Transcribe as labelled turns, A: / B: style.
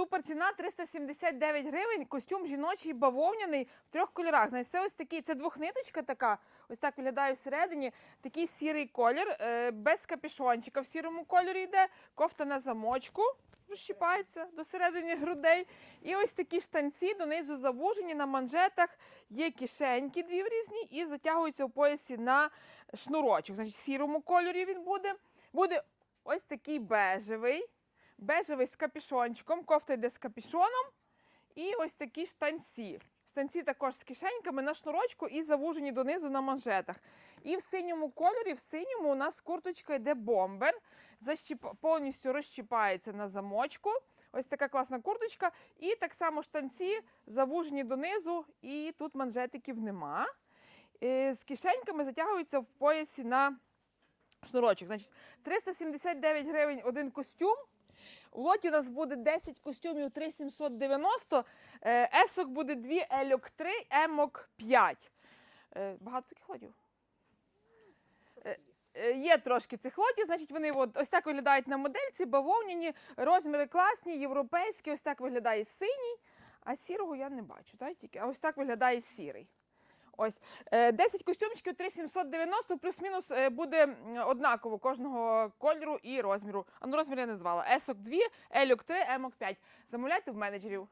A: Супер ціна 379 гривень. Костюм жіночий бавовняний в трьох кольорах. Значить, це ось такий, це двохниточка така. Ось так виглядає всередині. Такий сірий колір, е, без капішончика в сірому кольорі йде. Кофта на замочку. Розщіпається до середини грудей. І ось такі штанці донизу завужені на манжетах. Є кишеньки дві в різні і затягуються в поясі на шнурочок. Значить, в сірому кольорі він буде. Буде ось такий бежевий. Бежевий з капішончиком, кофта йде з капішоном. І ось такі штанці. Штанці також з кишеньками на шнурочку і завужені донизу на манжетах. І в синьому кольорі, в синьому у нас курточка йде бомбер. Защіп... Повністю розщіпається на замочку. Ось така класна курточка. І так само штанці завужені донизу, і тут манжетиків нема. Е, З кишеньками затягуються в поясі на шнурочок. Значить, 379 гривень один костюм. В лоті у нас буде 10 костюмів 3790, е, есок буде 2, ельок 3, емок 5. Е, Багато таких лотів? Е, Є трошки цих лотів, значить вони от, ось так виглядають на модельці, бавовняні, розміри класні, європейські, ось так виглядає синій, а сірого я не бачу, так, а ось так виглядає сірий. Ось е, 10 костюмчиків 3790, плюс-мінус е, буде однаково кожного кольору і розміру. А ну розмір я не звала. Есок 2, Ельок 3, Емок 5. Замовляйте в менеджерів.